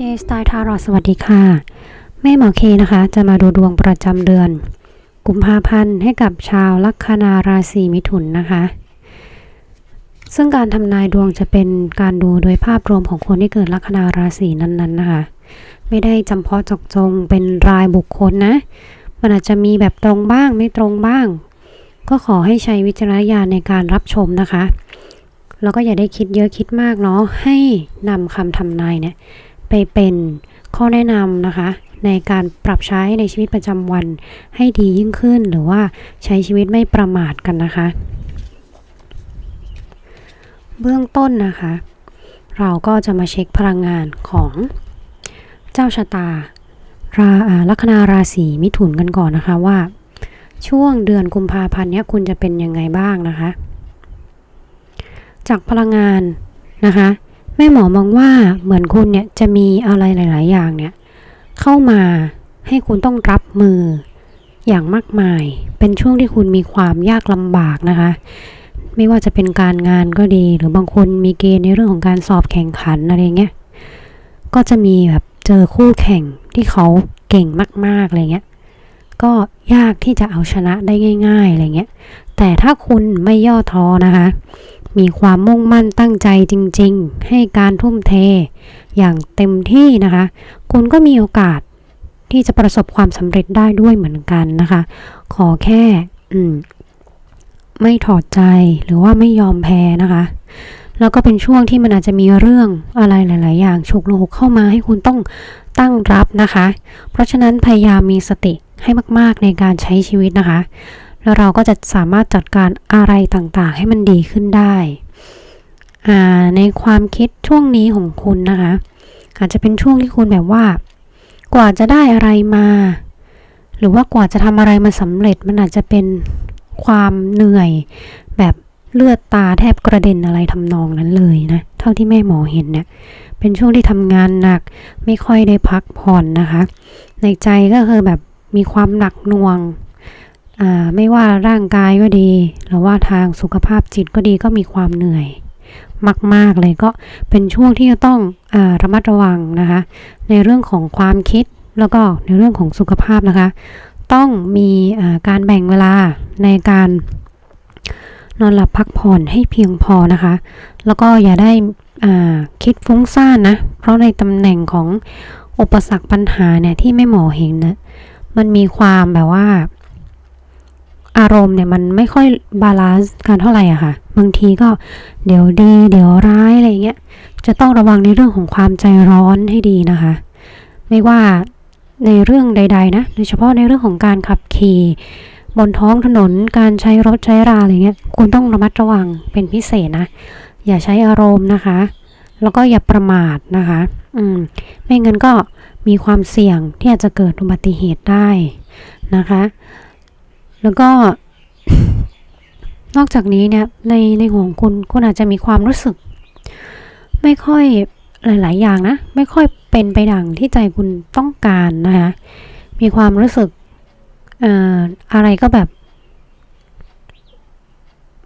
เคสไตล์ทารอสวัสดีค่ะ แม่หมอเคนะคะ จะมาดูดวงประจำเดือน กุมภาพันธ์ให้กับชาวลัคนาราศีมิถุนนะคะ ซึ่งการทำนายดวงจะเป็นการดูโดยภาพรวมของคนที่เกิดลัคนาราศีนั้นๆนะคะ ไม่ได้จำเพาะจาะจงเป็นรายบุคคลนะ มันอาจจะมีแบบตรงบ้างไม่ตรงบ้าง ก็ขอให้ใช้วิจารณญาณในการรับชมนะคะ แล้วก็อย่าได้คิดเยอะคิดมากเนาะให้นำคำทำนายเนี่ย ไปเป็นข้อแนะนำนะคะ ในการปรับใช้ในชีวิตประจำวันให้ดียิ่งขึ้น หรือว่าใช้ชีวิตไม่ประมาทกันนะคะ เบื้องต้นนะคะ เราก็จะมาเช็คพลังงานของเจ้าชะตา ราลัคนาราศีมิถุนกันก่อนนะคะว่าช่วงเดือนกุมภาพันธ์นี้คุณจะเป็นยังไงบ้างนะคะ จากพลังงานนะคะ แม่หมอมองว่าเหมือนคุณเนี่ยจะมีอะไรหลาย ๆ อย่างเนี่ยเข้ามาให้คุณต้องรับมืออย่างมากมาย เป็นช่วงที่คุณมีความยากลำบากนะคะ ไม่ว่าจะเป็นการงานก็ดี หรือบางคนมีเกณฑ์ในเรื่องของการสอบแข่งขันอะไรเงี้ย ก็จะมีแบบเจอคู่แข่งที่เขาเก่งมาก ๆ อะไรเงี้ย ก็ยากที่จะเอาชนะได้ง่าย ๆ อะไรเงี้ย แต่ถ้าคุณไม่ย่อท้อนะคะ มีความมุ่งมั่นตั้งใจจริงๆ ให้การทุ่มเท อย่างเต็มที่นะคะ คุณก็มีโอกาสที่จะประสบความสำเร็จได้ด้วยเหมือนกันนะคะ ขอแค่อืมไม่ถอดใจหรือว่าไม่ยอมแพ้นะคะ แล้วก็เป็นช่วงที่มันอาจจะมีเรื่องอะไรหลาย ๆ อย่างฉุกลกเข้ามาให้คุณต้องตั้งรับนะคะ เพราะฉะนั้นพยายามมีสติให้มาก ๆ ในการใช้ชีวิตนะคะ แล้วเราก็จะสามารถจัดการอะไรต่างๆ ให้มันดีขึ้นได้ในความคิดช่วงนี้ของคุณนะคะ อาจจะเป็นช่วงที่คุณแบบว่า กว่าจะได้อะไรมา หรือว่ากว่าจะทำอะไรมาสำเร็จมันอาจจะเป็นความเหนื่อยแบบเลือดตาแทบกระเด็นอะไรทำนองนั้นเลยนะ เท่าที่แม่หมอเห็นเนี่ยเป็นช่วงที่ทำงานหนักไม่ค่อยได้พักผ่อนนะคะ ในใจก็คือแบบมีความหนักหน่วง ไม่ว่าร่างกายก็ดี หรือว่าทางสุขภาพจิตก็ดีก็มีความเหนื่อย มาก ๆ เลยก็เป็นช่วงที่จะต้องอระมัดระวังนะคะ ในเรื่องของความคิดแล้วก็ในเรื่องของสุขภาพนะคะ ต้องมีการแบ่งเวลาในการนอนหลับพักผ่อนให้เพียงพอนะคะ แล้วก็อย่าได้คิดฟุ้งซ่านนะ เพราะในตำแหน่งของอุปสรรคปัญหาเนี่ยที่ไม่หมอเห็นนะ มันมีความแบบว่า อารมณ์เนี่ยมันไม่ค่อยบาลานซ์กันเท่าไหร่อะค่ะ บางทีก็เดี๋ยวดี เดี๋ยวร้ายอะไรเงี้ย จะต้องระวังในเรื่องของความใจร้อนให้ดีนะคะ ไม่ว่าในเรื่องใด ๆ นะ โดยเฉพาะในเรื่องของการขับขี่บนท้องถนน การใช้รถใช้ราอะไรเงี้ย คุณต้องระมัดระวังเป็นพิเศษนะ อย่าใช้อารมณ์นะคะ แล้วก็อย่าประมาทนะคะ อืม ไม่งั้นก็มีความเสี่ยงที่อาจจะเกิดอุบัติเหตุได้นะคะ แล้วก็ นอกจากนี้เนี่ยในในหัวของคุณคุณอาจจะมีความรู้สึก ไม่ค่อยหลาย ๆ อย่างนะ ไม่ค่อยเป็นไปดังที่ใจคุณต้องการนะคะมีความรู้สึกออะไรก็แบบ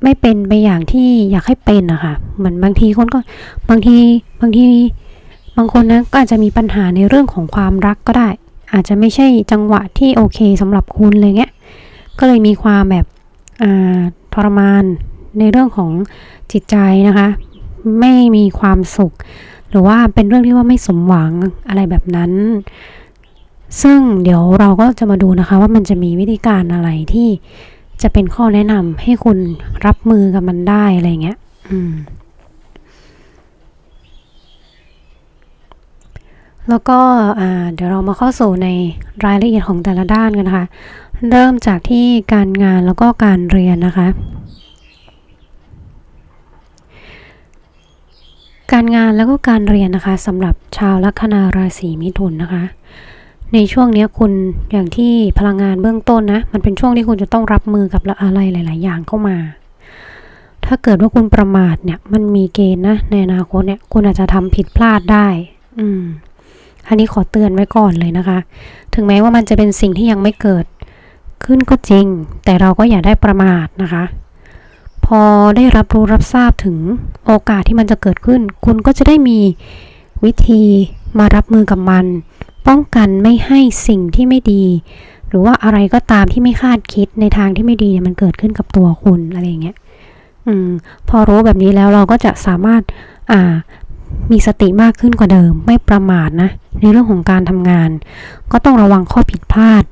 ไม่เป็นไปอย่างที่อยากให้เป็นนะคะเหมือนบางทีคนก็บางทีบางทีบางคนนะก็อาจจะมีปัญหาในเรื่องของความรักก็ได้ อาจจะไม่ใช่จังหวะที่โอเคสำหรับคุณเลยเงี้ย ก็เลยมีความแบบทรมานในเรื่องของจิตใจนะคะ ไม่มีความสุข หรือว่าเป็นเรื่องที่ว่าไม่สมหวังอะไรแบบนั้น ซึ่งเดี๋ยวเราก็จะมาดูนะคะว่ามันจะมีวิธีการอะไรที่จะเป็นข้อแนะนำให้คุณรับมือกับมันได้อะไรเงี้ย อืม แล้วก็เดี๋ยวเรามาเข้าสู่ในรายละเอียดของแต่ละด้านกันนะคะ เริ่มจากที่การงานแล้วก็การเรียนนะคะ การงานแล้วก็การเรียนนะคะสำหรับชาวลัคนาราศีมิถุนนะคะ ในช่วงนี้คุณอย่างที่พลังงานเบื้องต้นนะ มันเป็นช่วงที่คุณจะต้องรับมือกับอะไรหลาย ๆ อย่างเข้ามาถ้าเกิดว่าคุณประมาทเนี่ย มันมีเกณฑ์นะในอนาคตเนี่ย คุณอาจจะทำผิดพลาดได้ อืม อันนี้ขอเตือนไว้ก่อนเลยนะคะ ถึงแม้ว่ามันจะเป็นสิ่งที่ยังไม่เกิดขึ้นก็จริง แต่เราก็อย่าได้ประมาทนะคะ พอได้รับรู้รับทราบถึงโอกาสที่มันจะเกิดขึ้น คุณก็จะได้มีวิธีมารับมือกับมัน ป้องกันไม่ให้สิ่งที่ไม่ดี หรือว่าอะไรก็ตามที่ไม่คาดคิดในทางที่ไม่ดีเนี่ยมันเกิดขึ้นกับตัวคุณอะไรอย่างเงี้ย อืม พอรู้แบบนี้แล้วเราก็จะสามารถ อ่า มีสติมากขึ้นกว่าเดิม ไม่ประมาทนะ ในเรื่องของการทำงาน ก็ต้องระวังข้อผิดพลาด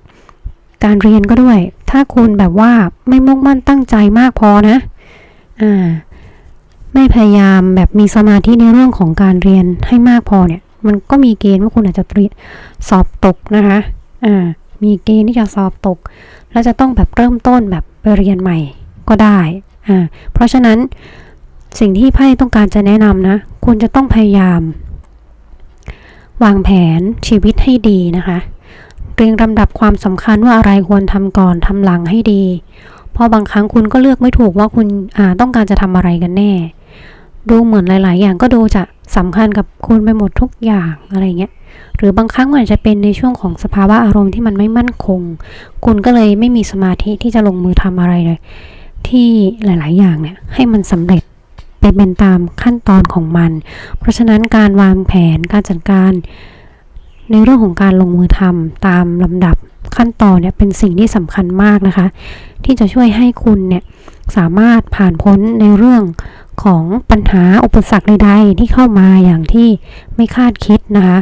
การเรียนก็ด้วย ถ้าคุณแบบว่าไม่มุ่งมั่นตั้งใจมากพอนะ อ่า ไม่พยายามแบบมีสมาธิในเรื่องของการเรียนให้มากพอเนี่ย มันก็มีเกณฑ์ว่าคุณอาจจะเรียนสอบตกนะคะ อ่า มีเกณฑ์ที่จะสอบตก แล้วจะต้องแบบเริ่มต้นแบบไปเรียนใหม่ก็ได้ อ่า เพราะฉะนั้น สิ่งที่ไพ่ต้องการจะแนะนำนะคุณจะต้องพยายาม วางแผนชีวิตให้ดีนะคะ เรียงลำดับความสำคัญว่าอะไรควรทำก่อนทำหลังให้ดี เพราะบางครั้งคุณก็เลือกไม่ถูกว่าคุณต้องการจะทำอะไรกันแน่ ดูเหมือนหลาย ๆ อย่างก็ดูจะสำคัญกับคุณไปหมดทุกอย่างอะไรเงี้ยหรือบางครั้งมันอาจจะเป็นในช่วงของสภาวะอารมณ์ที่มันไม่มั่นคง คุณก็เลยไม่มีสมาธิที่จะลงมือทำอะไรเลย ที่หลาย ๆ อย่างเนี่ยให้มันสำเร็จ เป็นเป็นตามขั้นตอนของมัน เพราะฉะนั้นการวางแผนการจัดการ ในเรื่องของการลงมือทำตามลำดับขั้นตอนเนี่ยเป็นสิ่งที่สำคัญมากนะคะ ที่จะช่วยให้คุณเนี่ยสามารถผ่านพ้นในเรื่องของปัญหาอุปสรรคใดๆ ที่เข้ามาอย่างที่ไม่คาดคิดนะคะ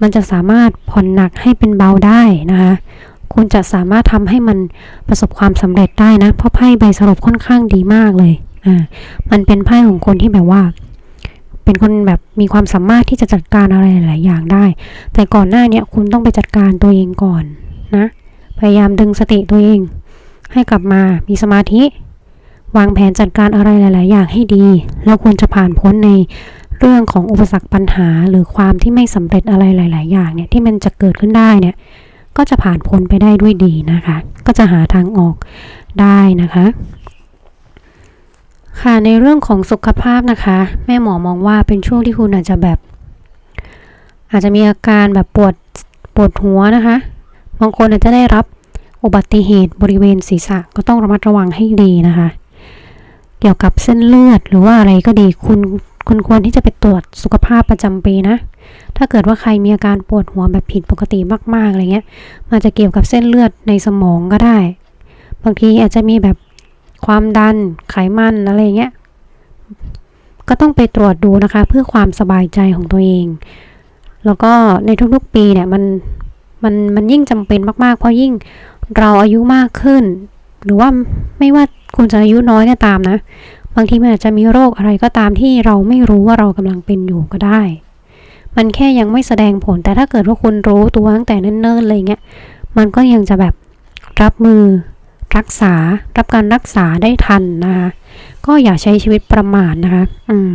มันจะสามารถผ่อนหนักให้เป็นเบาได้นะคะ คุณจะสามารถทำให้มันประสบความสำเร็จได้นะ เพราะไพ่ใบสรุปค่อนข้างดีมากเลย อ่ามันเป็นไพ่ของคนที่แบบว่า เป็นคนแบบมีความสามารถที่จะจัดการอะไรหลายอย่างได้ แต่ก่อนหน้าเนี้ยคุณต้องไปจัดการตัวเองก่อนนะ พยายามดึงสติตัวเอง ให้กลับมามีสมาธิ วางแผนจัดการอะไรหลาย ๆ อย่างให้ดี แล้วควรจะผ่านพ้นในเรื่องของอุปสรรคปัญหาหรือความที่ไม่สำเร็จอะไรหลาย ๆ อย่างเนี่ยที่มันจะเกิดขึ้นได้เนี่ยก็จะผ่านพ้นไปได้ด้วยดีนะคะ ก็จะหาทางออกได้นะคะ ค่ะในเรื่องของสุขภาพนะคะ แม่หมอมองว่าเป็นช่วงที่คุณอาจจะแบบ อาจจะมีอาการแบบปวดปวดหัวนะคะบางคนอาจจะได้รับอุบัติเหตุบริเวณศีรษะก็ต้องระมัดระวังให้ดีนะคะ เกี่ยวกับเส้นเลือดหรือว่าอะไรก็ดีคุณคุณควรที่จะไปตรวจสุขภาพประจำปีนะ ถ้าเกิดว่าใครมีอาการปวดหัวแบบผิดปกติมากๆอะไรเงี้ยมันจะเกี่ยวกับเส้นเลือดในสมองก็ได้ บางทีอาจจะมีแบบ ความดัน ไขมันอะไรเงี้ย ก็ต้องไปตรวจดูนะคะ เพื่อความสบายใจของตัวเอง แล้วก็ในทุกๆปีเนี่ยมันมันมันยิ่งจำเป็นมากๆ เพราะยิ่งเราอายุมากขึ้น หรือว่าไม่ว่าคุณจะอายุน้อยก็ตามนะ บางทีมันอาจจะมีโรคอะไรก็ตามที่เราไม่รู้ว่าเรากำลังเป็นอยู่ก็ได้ มันแค่ยังไม่แสดงผลแต่ถ้าเกิดว่าคุณรู้ตัวตั้งแต่เนิ่นๆเลยเงี้ยมันก็ยังจะแบบรับมือ รักษารับการรักษาได้ทันนะคะก็อย่าใช้ชีวิตประมาทนะคะ อืม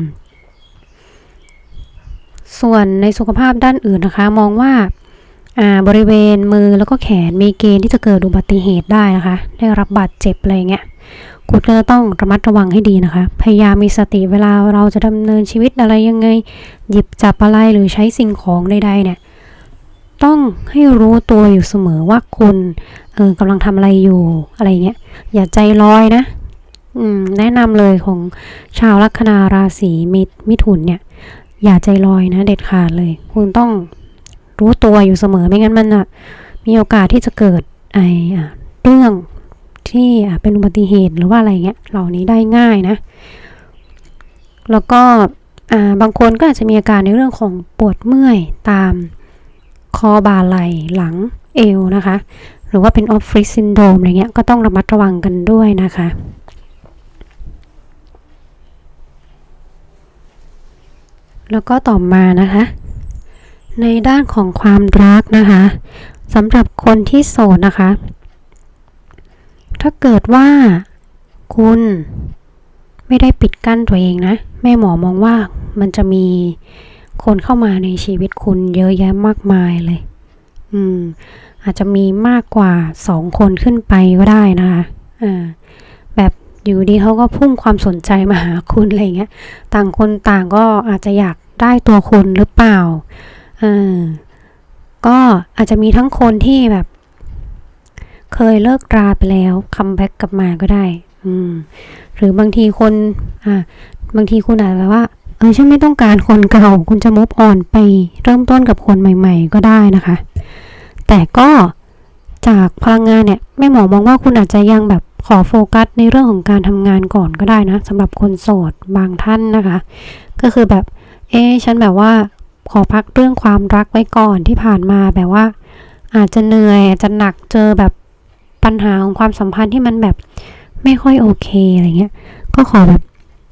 ส่วนในสุขภาพด้านอื่นนะคะ มองว่าบริเวณมือแล้วก็แขนมีเกณฑ์ที่จะเกิดอุบัติเหตุได้นะคะ ได้รับบาดเจ็บอะไรเงี้ยคุณก็จะต้องระมัดระวังให้ดีนะคะ พยายามมีสติเวลาเราจะดำเนินชีวิตอะไรยังไง หยิบจับอะไรหรือใช้สิ่งของใดๆเนี่ย ต้องให้รู้ตัวอยู่เสมอว่าคุณ ออกำลังทำอะไรอยู่อะไรเงี้ยอย่าใจลอยนะอืมแนะนำเลยของชาวลัคนาราศีมิมิถุนเนี่ย อย่าใจลอยนะเด็ดขาดเลย คุณต้องรู้ตัวอยู่เสมอไม่งั้นมันอะมีโอกาสที่จะเกิดไออะเรื่องที่อะเป็นอุบัติเหตุหรือว่าอะไรเงี้ยเหล่านี้ได้ง่ายนะ แล้วก็อ่าบางคนก็อาจจะมีอาการในเรื่องของปวดเมื่อยตามคอบ่าไหล่หลังเอวนะคะ หรือว่าเป็นออฟฟิศซินโดมอะไรเงี้ยก็ต้องระมัดระวังกันด้วยนะคะแล้วก็ต่อมานะคะ ในด้านของความรักนะคะสำหรับคนที่โสดนะคะ ถ้าเกิดว่าคุณไม่ได้ปิดกั้นตัวเองนะ แม่หมอมองว่ามันจะมีคนเข้ามาในชีวิตคุณเยอะแยะมากมายเลย อืม อาจจะมีมากกว่าสองคนขึ้นไปก็ได้นะคะอ่าแบบอยู่ดีเขาก็พุ่งความสนใจมาหาคุณอะไรเงี้ย ต่างคนต่างก็อาจจะอยากได้ตัวคุณหรือเปล่าก็อาจจะมีทั้งคนที่แบบ เคยเลิกราไปแล้วคัมแบ็กกลับมาก็ได้ อืม หรือบางทีคน อ่า บางทีคุณอาจจะแบบว่าเออฉันไม่ต้องการคนเก่า คุณจะมุฟออนไปเริ่มต้นกับคนใหม่ ๆ ก็ได้นะคะ แต่ก็จากพลังงานเนี่ยแม่หมอมองว่าคุณอาจจะยังแบบขอโฟกัสในเรื่องของการทำงานก่อนก็ได้นะสำหรับคนโสดบางท่านนะคะ ก็คือแบบ เอ๊ฉันแบบว่าขอพักเรื่องความรักไว้ก่อนที่ผ่านมาแบบว่า อาจจะเหนื่อยอาจจะหนักเจอแบบปัญหาของความสัมพันธ์ที่มันแบบไม่ค่อยโอเคอะไรเงี้ย ก็ขอแบบ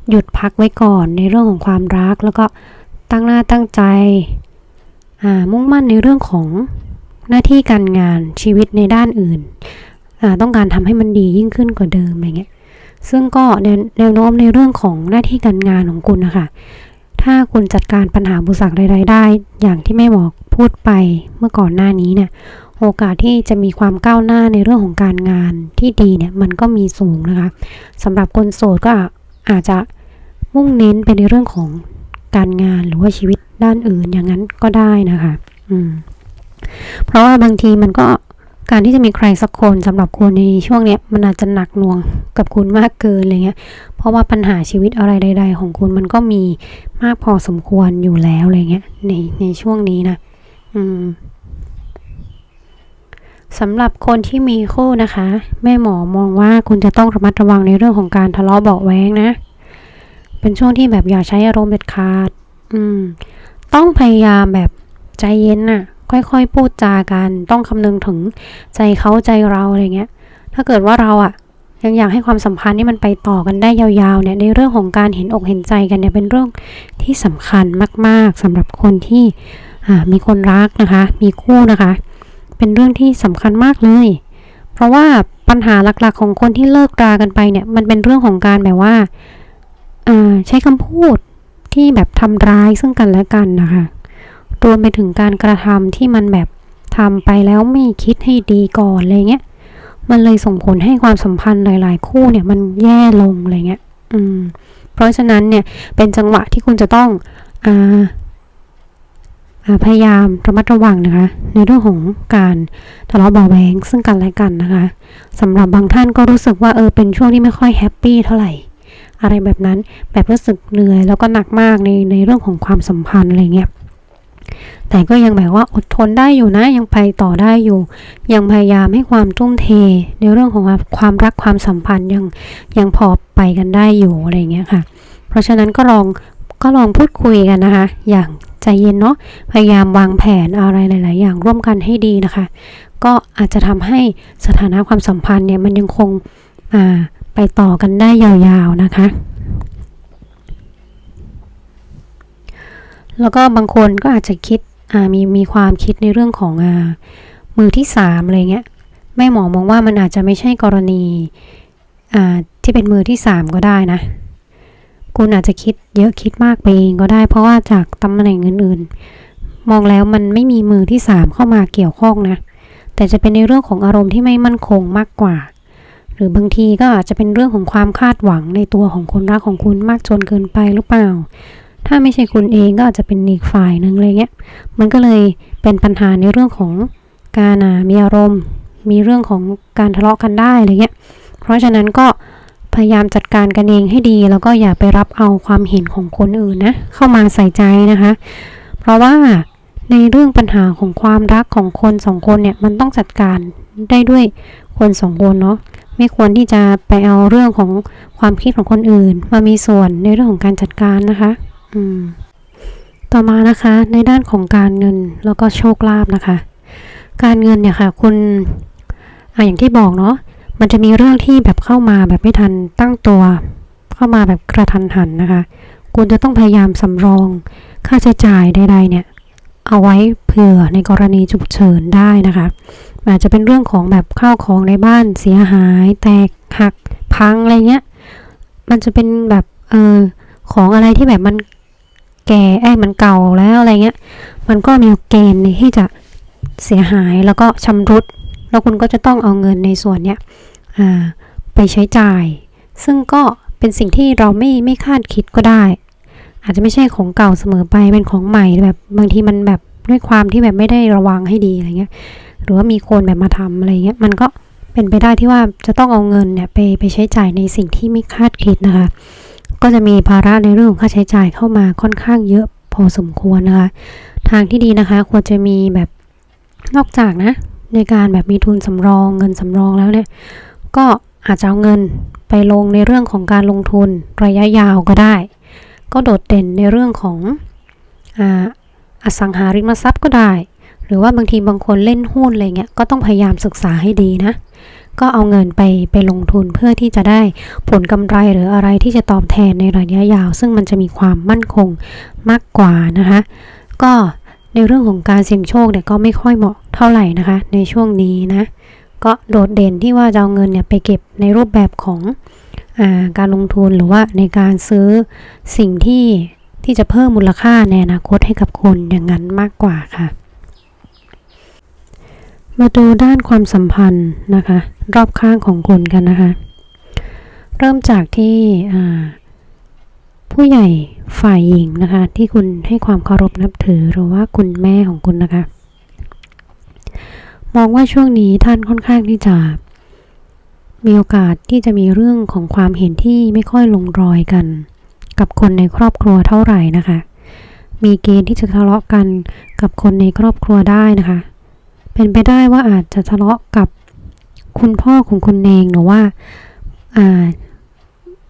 หยุดพักไว้ก่อนในเรื่องของความรักแล้วก็ตั้งหน้าตั้งใจอ่ามุ่งมั่นในเรื่องของ หน้าที่การงานชีวิตในด้านอื่น ต้องการทำให้มันดียิ่งขึ้นกว่าเดิมอะไรเงี้ย ซึ่งก็แนวโน้มในเรื่องของหน้าที่การงานของคุณนะคะ ถ้าคุณจัดการปัญหาบุสักใดๆได้ อย่างที่แม่หมอกพูดไปเมื่อก่อนหน้านี้เนี่ย โอกาสที่จะมีความก้าวหน้าในเรื่องของการงานที่ดีเนี่ยมันก็มีสูงนะคะสำหรับคนโสดก็อาจจะมุ่งเน้นไปในเรื่องของการงานหรือว่าชีวิตด้านอื่นอย่างนั้นก็ได้นะคะ อืม เพราะว่าบางทีมันก็การที่จะมีใครสักคนสำหรับคุณในช่วงเนี้ยมันอาจจะหนักหน่วงกับคุณมากเกินอะไรเงี้ย เพราะว่าปัญหาชีวิตอะไรใด ๆ ของคุณมันก็มีมากพอสมควรอยู่แล้วอะไรเงี้ยในในช่วงนี้นะอืมสำหรับคนที่มีคู่นะคะ แม่หมอมองว่าคุณจะต้องระมัดระวังในเรื่องของการทะเลาะเบาแว้งนะ เป็นช่วงที่แบบอย่าใช้อารมณ์เด็ดขาด อืม ต้องพยายามแบบใจเย็นน่ะ ค่อยๆ พูดจากัน ต้องคำนึงถึงใจเขาใจเราอะไรเงี้ย ถ้าเกิดว่าเราอะยังอยากให้ความสัมพันธ์นี่มันไปต่อกันได้ยาวๆเนี่ยในเรื่องของการเห็นอกเห็นใจกันเนี่ยเป็นเรื่องที่สำคัญมาก ๆสำหรับคนที่อ่ามีคนรักนะคะ มีคู่นะคะ เป็นเรื่องที่สำคัญมากเลย เพราะว่าปัญหาหลักๆของคนที่เลิกรากันไปเนี่ยมันเป็นเรื่องของการแบบว่าอ่าใช้คำพูดที่แบบทำร้ายซึ่งกันและกันนะคะ รวมไปถึงการกระทำที่มันแบบทำไปแล้วไม่คิดให้ดีก่อนอะไรเงี้ย มันเลยส่งผลให้ความสัมพันธ์หลาย ๆ คู่เนี่ยมันแย่ลงอะไรเงี้ย อืม เพราะฉะนั้นเนี่ยเป็นจังหวะที่คุณจะต้องอ่าพยายามระมัดระวังนะคะ ในเรื่องของการทะเลาะเบาะแวงซึ่งกันและกันนะคะสำหรับบางท่านก็รู้สึกว่าเออเป็นช่วงที่ไม่ค่อยแฮปปี้เท่าไหร่อะไรแบบนั้นแบบรู้สึกเหนื่อยแล้วก็หนักมากในในเรื่องของความสัมพันธ์อะไรเงี้ย แต่ก็ยังแบบว่าอดทนได้อยู่นะ ยังไปต่อได้อยู่ ยังพยายามให้ความทุ่มเท ในเรื่องของความรักความสัมพันธ์ยังยังพอไปกันได้อยู่อะไรเงี้ยค่ะ เพราะฉะนั้นก็ลองก็ลองพูดคุยกันนะคะ อย่างใจเย็นเนาะพยายามวางแผนอะไรหลาย ๆ อย่างร่วมกันให้ดีนะคะ ก็อาจจะทำให้สถานะความสัมพันธ์เนี่ยมันยังคงไปต่อกันได้ยาว ๆ นะคะ แล้วก็บางคนก็อาจจะคิดมีมีความคิดในเรื่องของอมือที่สามอะไรเงี้ยแม่หมอมองว่ามันอาจจะไม่ใช่กรณีที่เป็นมือที่สามก็ได้นะ คุณอาจจะคิดเยอะคิดมากไปเองก็ได้ เพราะว่าจากตำแหน่งอื่นๆ มองแล้วมันไม่มีมือที่สามเข้ามาเกี่ยวข้องนะ แต่จะเป็นในเรื่องของอารมณ์ที่ไม่มั่นคงมากกว่า หรือบางทีก็อาจจะเป็นเรื่องของความคาดหวังในตัวของคนรักของคุณมากจนเกินไปหรือเปล่า ถ้าไม่ใช่คุณเองก็อาจจะเป็นอีกฝ่ายหนึ่งอะไรเงี้ย มันก็เลยเป็นปัญหาในเรื่องของการมีอารมณ์ มีเรื่องของการทะเลาะกันได้อะไรเงี้ย เพราะฉะนั้นก็พยายามจัดการกันเองให้ดี แล้วก็อย่าไปรับเอาความเห็นของคนอื่นนะเข้ามาใส่ใจนะคะ เพราะว่าในเรื่องปัญหาของความรักของคนสองคนเนี่ยมันต้องจัดการได้ด้วยคนสองคนเนาะไม่ควรที่จะไปเอาเรื่องของความคิดของคนอื่น มามีส่วนในเรื่องของการจัดการนะคะ ต่อมานะคะในด้านของการเงินแล้วก็โชคลาภนะคะ การเงินเนี่ยค่ะคุณออย่างที่บอกเนาะมันจะมีเรื่องที่แบบเข้ามาแบบไม่ทันตั้งตัวเข้ามาแบบกระทันหันนะคะ คุณจะต้องพยายามสำรอง ค่าใช้จ่ายใดๆเนี่ย เอาไว้เผื่อในกรณีฉุกเฉินได้นะคะอาจจะเป็นเรื่องของแบบข้าวของในบ้านเสียหาย แตกหักพังอะไรเงี้ย มันจะเป็นแบบเออของอะไรที่แบบมัน แก่ไอ้มันเก่าแล้วอะไรเงี้ย มันก็มีเกณฑ์ที่จะเสียหายแล้วก็ชำรุด แล้วคุณก็จะต้องเอาเงินในส่วนเนี้ยไปใช้จ่าย ซึ่งก็เป็นสิ่งที่เราไม่ไม่คาดคิดก็ได้ อาจจะไม่ใช่ของเก่าเสมอไปเป็นของใหม่แบบบางทีมันแบบด้วยความที่แบบไม่ได้ระวังให้ดีอะไรเงี้ย หรือว่ามีคนแบบมาทำอะไรเงี้ย มันก็เป็นไปได้ที่ว่าจะต้องเอาเงินเนี่ยไปไปใช้จ่ายในสิ่งที่ไม่คาดคิดนะคะ ก็จะมีภาระในเรื่องของค่าใช้จ่ายเข้ามาค่อนข้างเยอะพอสมควรนะคะ ทางที่ดีนะคะควรจะมีแบบนอกจากนะ ในการแบบมีทุนสำรองเงินสำรองแล้วเนี่ย ก็อาจจะเอาเงินไปลงในเรื่องของการลงทุนระยะยาวก็ได้ ก็โดดเด่นในเรื่องของออสังหาริมทรัพย์ก็ได้ หรือว่าบางทีบางคนเล่นหุ้นอะไรเงี้ยก็ต้องพยายามศึกษาให้ดีนะ ก็เอาเงินไปไปลงทุนเพื่อที่จะได้ผลกำไรหรืออะไรที่จะตอบแทนในระยะยาว ซึ่งมันจะมีความมั่นคงมากกว่านะคะ ก็ในเรื่องของการเสี่ยงโชคเนี่ยก็ไม่ค่อยเหมาะเท่าไหร่นะคะ ในช่วงนี้นะก็โดดเด่นที่ว่าจะเอาเงินเนี่ยไปเก็บในรูปแบบของอาการลงทุนหรือว่าในการซื้อสิ่งที่ที่จะเพิ่มมูลค่าในอนาคตให้กับคุณอย่างนั้นมากกว่าค่ะ มาดูด้านความสัมพันธ์นะคะ รอบข้างของคุณกันนะคะ เริ่มจากที่ผู้ใหญ่ฝ่ายหญิงนะคะ ที่คุณให้ความเคารพนับถือหรือว่าคุณแม่ของคุณนะคะ มองว่าช่วงนี้ท่านค่อนข้างที่จะ มีโอกาสที่จะมีเรื่องของความเห็นที่ไม่ค่อยลงรอยกัน กับคนในครอบครัวเท่าไหร่นะคะ มีเกณฑ์ที่จะทะเลาะกันกับคนในครอบครัวได้นะคะ เป็นไปได้ว่าอาจจะทะเลาะกับคุณพ่อของคุณเองหรือว่าอ่า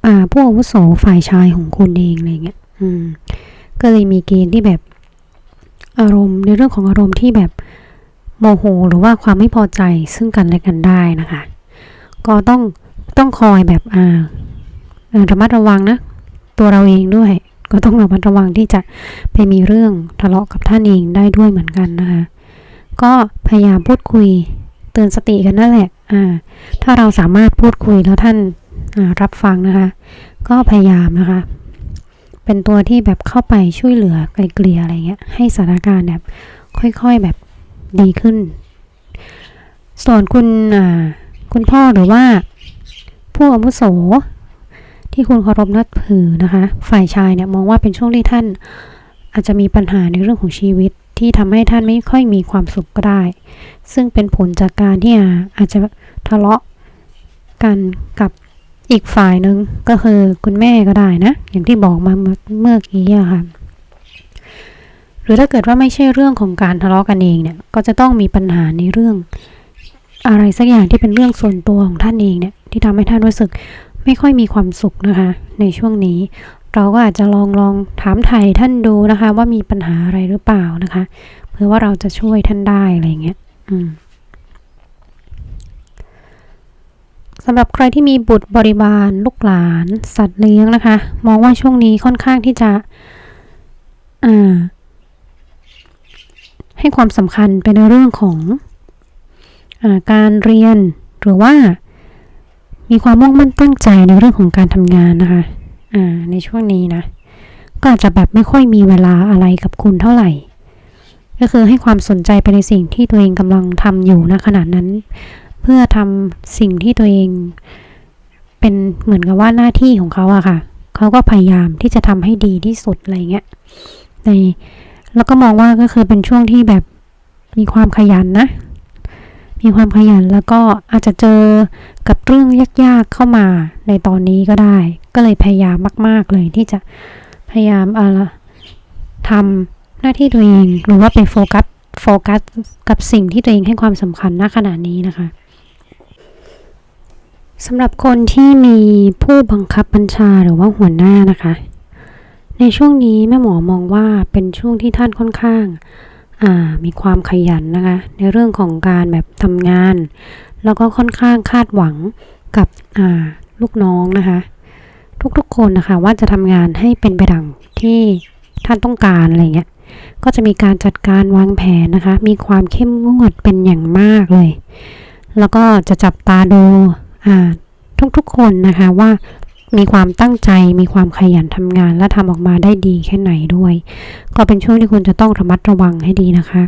อ่าผู้อาวุโสฝ่ายชายของคุณเองอะไรเงี้ยอืมก็เลยมีเกณฑ์ที่แบบอารมณ์ในเรื่องของอารมณ์ที่แบบโมโหหรือว่าความไม่พอใจซึ่งกันและกันได้นะคะ ก็ต้องต้องคอยแบบอ่าระมัดระวังนะ ตัวเราเองด้วย ก็ต้องระมัดระวังที่จะไปมีเรื่องทะเลาะกับท่านเองได้ด้วยเหมือนกันนะคะ ก็พยายามพูดคุยเตือนสติกันนั่นแหละอ่าถ้าเราสามารถพูดคุยแล้วท่านรับฟังนะคะ ก็พยายามนะคะ เป็นตัวที่แบบเข้าไปช่วยเหลือไกลเกลี่ยอะไรเงี้ยให้สถานการณ์แบบค่อยๆแบบดีขึ้น ส่วนคุณอ่าคุณพ่อหรือว่าผู้อาวุโสที่คุณเคารพนับถือนะคะ ฝ่ายชายเนี่ยมองว่าเป็นช่วงที่ท่านอาจจะมีปัญหาในเรื่องของชีวิต ที่ทำให้ท่านไม่ค่อยมีความสุขก็ได้ ซึ่งเป็นผลจากการที่อาอาจจะทะเลาะกันกับอีกฝ่ายหนึ่งก็คือคุณแม่ก็ได้นะ อย่างที่บอกมาเมื่อกี้อะค่ะ หรือถ้าเกิดว่าไม่ใช่เรื่องของการทะเลาะกันเองเนี่ย ก็จะต้องมีปัญหาในเรื่อง อะไรสักอย่างที่เป็นเรื่องส่วนตัวของท่านเองเนี่ยที่ทำให้ท่านรู้สึกไม่ค่อยมีความสุขนะคะ ในช่วงนี้ เราก็อาจจะลองลองถามไถ่ท่านดูนะคะ ว่ามีปัญหาอะไรหรือเปล่านะคะ เพื่อว่าเราจะช่วยท่านได้อะไรเงี้ยอืมสำหรับใครที่มีบุตรบริบาลลูกหลาน สัตว์เลี้ยงนะคะ มองว่าช่วงนี้ค่อนข้างที่จะให้ความสำคัญไปในเรื่องของอการเรียนหรือว่ามีความมุ่งมั่นตั้งใจในเรื่องของการทำงานนะคะ อ่าในช่วงนี้นะ ก็อาจจะแบบไม่ค่อยมีเวลาอะไรกับคุณเท่าไหร่ ก็คือให้ความสนใจไปในสิ่งที่ตัวเองกำลังทำอยู่นะขณะนั้น เพื่อทำสิ่งที่ตัวเอง เป็นเหมือนกับว่าหน้าที่ของเขาอะค่ะเขาก็พยายามที่จะทำให้ดีที่สุดอะไรเงี้ยในแล้วก็มองว่าก็คือเป็นช่วงที่แบบมีความขยันนะ มีความขยันแล้วก็อาจจะเจอกับเรื่องยากๆเข้ามาในตอนนี้ก็ได้ ก็เลยพยายามมาก ๆ เลยที่จะพยายามอะไรทำหน้าที่ตัวเองหรือว่าไปโฟกัสโฟกัสกับสิ่งที่ตัวเองให้ความสำคัญณขณะนี้นะคะสำหรับคนที่มีผู้บังคับบัญชาหรือว่าหัวหน้านะคะ ในช่วงนี้แม่หมอมองว่าเป็นช่วงที่ท่านค่อนข้างอ่ามีความขยันนะคะ ในเรื่องของการแบบทำงาน แล้วก็ค่อนข้างคาดหวังกับอ่าลูกน้องนะคะ ทุกๆ คนนะคะ ว่าจะทำงานให้เป็นไปดังที่ท่านต้องการอะไรเงี้ย ก็จะมีการจัดการวางแผนนะคะ มีความเข้มงวดเป็นอย่างมากเลย แล้วก็จะจับตาดูอ่าทุกๆ คนนะคะว่ามีความตั้งใจมีความขยันทำงานและทำออกมาได้ดีแค่ไหนด้วย ก็เป็นช่วงที่คุณจะต้องระมัดระวังให้ดีนะคะ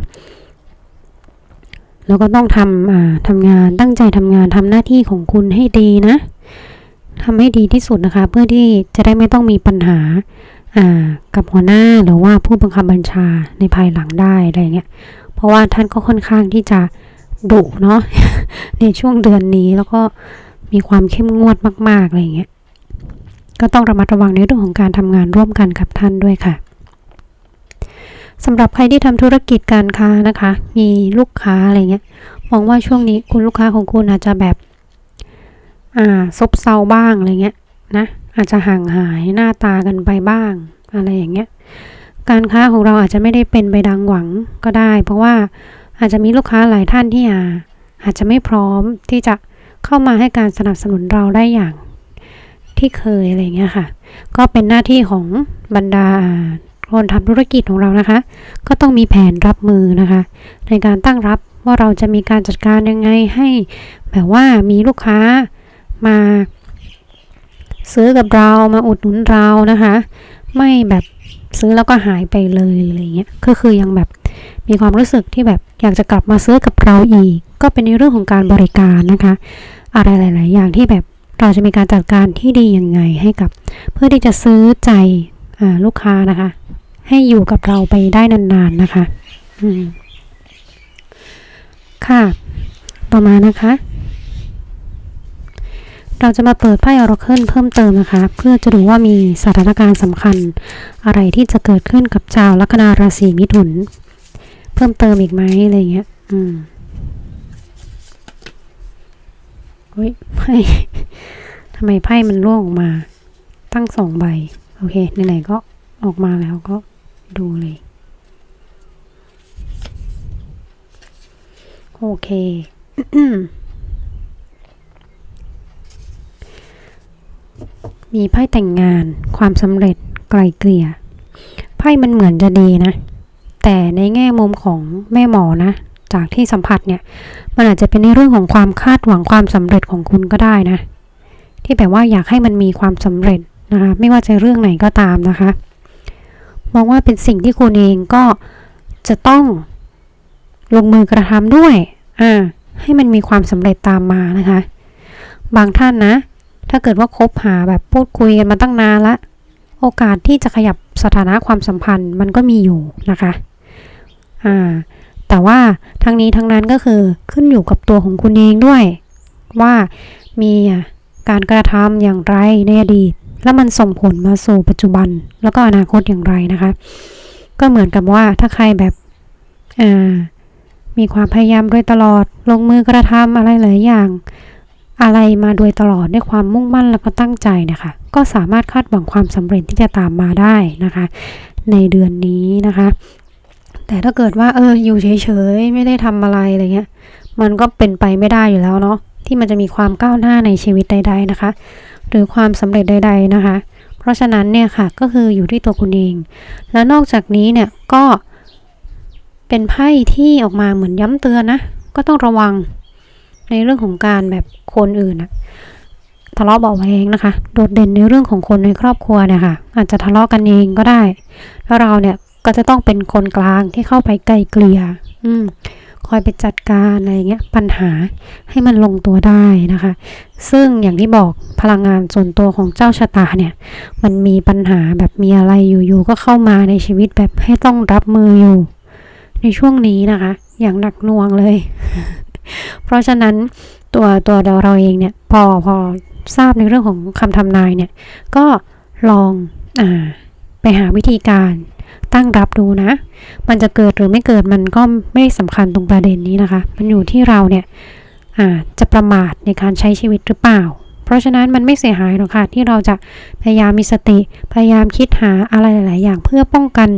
แล้วก็ต้องทำอ่าทำงานตั้งใจทำงานทำหน้าที่ของคุณให้ดีนะ ทำให้ดีที่สุดนะคะ เพื่อที่จะได้ไม่ต้องมีปัญหาอ่ากับหัวหน้าหรือว่าผู้บังคับบัญชาในภายหลังได้อะไรเงี้ย เพราะว่าท่านก็ค่อนข้างที่จะดุเนาะในช่วงเดือนนี้แล้วก็มีความเข้มงวดมาก ๆ อะไรเงี้ย ก็ต้องระมัดระวังในเรื่องของการทำงานร่วมกันกับท่านด้วยค่ะสำหรับใครที่ทำธุรกิจการค้านะคะ มีลูกค้าอะไรเงี้ย มองว่าช่วงนี้คุณลูกค้าของคุณอาจจะแบบ อ่าซบเซาบ้างอะไรเงี้ยนะอาจจะห่างหายหน้าตากันไปบ้าง อะไรอย่างเงี้ยการค้าของเราอาจจะไม่ได้เป็นไปดังหวังก็ได้ เพราะว่าอาจจะมีลูกค้าหลายท่านที่อาอาจจะไม่พร้อมที่จะเข้ามาให้การสนับสนุนเราได้อย่างที่เคยอะไรเงี้ยค่ะ ก็เป็นหน้าที่ของบรรดาคนทำธุรกิจของเรานะคะ ก็ต้องมีแผนรับมือนะคะ ในการตั้งรับว่าเราจะมีการจัดการยังไงให้แบบว่ามีลูกค้า มาซื้อกับเรามาอุดหนุนเรานะคะ ไม่แบบซื้อแล้วก็หายไปเลยอะไรเงี้ยก็คือยังแบบมีความรู้สึกที่แบบอยากจะกลับมาซื้อกับเราอีก ก็เป็นในเรื่องของการบริการนะคะ อะไรหลาย ๆ อย่างที่แบบเราจะมีการจัดการที่ดียังไงให้กับ เพื่อที่จะซื้อใจลูกค้านะคะ ให้อยู่กับเราไปได้นาน ๆ นะคะค่ะ ต่อมานะคะ เราจะมาเปิดไพ่ออราเคิลเพิ่มเติมนะคะ เพื่อจะดูว่ามีสถานการณ์สำคัญ อะไรที่จะเกิดขึ้นกับชาวลัคนาราศีมิถุน เพิ่มเติมอีกไหมอะไรเงี้ย อืมเฮ้ยไพ่ทำไมไพ่มันร่วงออกมา ตั้งสองใบ โอเคไหนๆก็ออกมาแล้วก็ดูเลย โอเค มีไพ่แต่งงาน ความสำเร็จ ไกลเกลี่ย ไพ่มันเหมือนจะดีนะ แต่ในแง่มุมของแม่หมอนะ จากที่สัมผัสเนี่ย มันอาจจะเป็นในเรื่องของความคาดหวังความสำเร็จของคุณก็ได้นะ ที่แบบว่าอยากให้มันมีความสำเร็จนะคะ ไม่ว่าจะเรื่องไหนก็ตามนะคะ มองว่าเป็นสิ่งที่คุณเองก็จะต้องลงมือกระทำด้วย อ่า ให้มันมีความสำเร็จตามมานะคะ บางท่านนะ ถ้าเกิดว่าคบหาแบบพูดคุยกันมาตั้งนานละ โอกาสที่จะขยับสถานะความสัมพันธ์มันก็มีอยู่นะคะอ่าแต่ว่าทั้งนี้ทั้งนั้นก็คือขึ้นอยู่กับตัวของคุณเองด้วย ว่ามีการกระทำอย่างไรในอดีต แล้วมันส่งผลมาสู่ปัจจุบัน แล้วก็อนาคตอย่างไรนะคะ ก็เหมือนกับว่าถ้าใครแบบอ่ามีความพยายามโดยตลอดลงมือกระทำอะไรหลายอย่าง อะไรมาโดยตลอดด้วยความมุ่งมั่นแล้วก็ตั้งใจนะคะ ก็สามารถคาดหวังความสำเร็จที่จะตามมาได้นะคะ ในเดือนนี้นะคะ แต่ถ้าเกิดว่าเอออยู่เฉยๆไม่ได้ทำอะไรอะไรเงี้ย มันก็เป็นไปไม่ได้อยู่แล้วเนาะที่มันจะมีความก้าวหน้าในชีวิตใด ๆนะคะ หรือความสำเร็จใด ๆนะคะ เพราะฉะนั้นเนี่ยค่ะก็คืออยู่ที่ตัวคุณเอง แล้วนอกจากนี้เนี่ยก็เป็นไพ่ที่ออกมาเหมือนย้ำเตือนนะ ก็ต้องระวัง ในเรื่องของการแบบคนอื่นอะทะเลาะเบาแวงนะคะ โดดเด่นในเรื่องของคนในครอบครัวเนี่ยค่ะ อาจจะทะเลาะกันเองก็ได้ แล้วเราเนี่ยก็จะต้องเป็นคนกลางที่เข้าไปไกลเกลี่ยอืมคอยไปจัดการอะไรเงี้ยปัญหาให้มันลงตัวได้นะคะ ซึ่งอย่างที่บอกพลังงานส่วนตัวของเจ้าชะตาเนี่ย มันมีปัญหาแบบมีอะไรอยู่ๆก็เข้ามาในชีวิตแบบให้ต้องรับมืออยู่ ในช่วงนี้นะคะ อย่างหนักหน่วงเลย เพราะฉะนั้นตัวตัวเราเราเองเนี่ยพอพอทราบในเรื่องของคำทำนายเนี่ยก็ลองอ่าไปหาวิธีการตั้งรับดูนะ มันจะเกิดหรือไม่เกิดมันก็ไม่สำคัญตรงประเด็นนี้นะคะ มันอยู่ที่เราเนี่ยจะประมาทในการใช้ชีวิตหรือเปล่า เพราะฉะนั้นมันไม่เสียหายหรอกค่ะที่เราจะพยายามมีสติ พยายามคิดหาอะไรหลาย ๆ อย่างเพื่อป้องกัน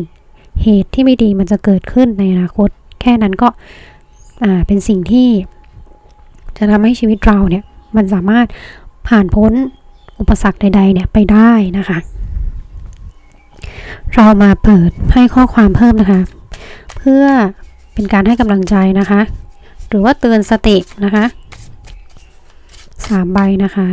เหตุที่ไม่ดีมันจะเกิดขึ้นในอนาคต แค่นั้นก็ เป็นสิ่งที่จะทำให้ชีวิตเราเนี่ยมันสามารถผ่านพ้นอุปสรรคใดๆเนี่ยไปได้นะคะ เรามาเปิดให้ข้อความเพิ่มนะคะ เพื่อเป็นการให้กำลังใจนะคะ หรือว่าเตือนสตินะคะสามใบนะคะ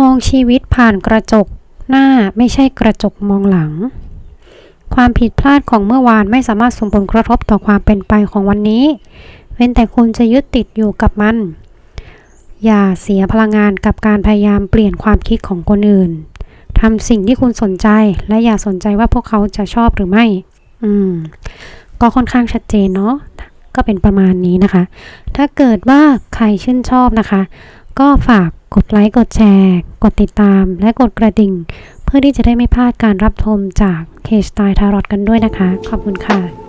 มองชีวิตผ่านกระจกหน้าไม่ใช่กระจกมองหลัง ความผิดพลาดของเมื่อวานไม่สามารถส่งผลกระทบต่อความเป็นไปของวันนี้ เว้นแต่คุณจะยึดติดอยู่กับมัน อย่าเสียพลังงานกับการพยายามเปลี่ยนความคิดของคนอื่นทำสิ่งที่คุณสนใจและอย่าสนใจว่าพวกเขาจะชอบหรือไม่ อืม ก็ค่อนข้างชัดเจนเนาะ ก็เป็นประมาณนี้นะคะ ถ้าเกิดว่าใครชื่นชอบนะคะ ก็ฝากกดไลค์ กดแชร์ กดติดตาม และกดกระดิ่ง เพื่อที่จะได้ไม่พลาดการรับชมจาก K-Style Tarot กันด้วยนะคะ ขอบคุณค่ะ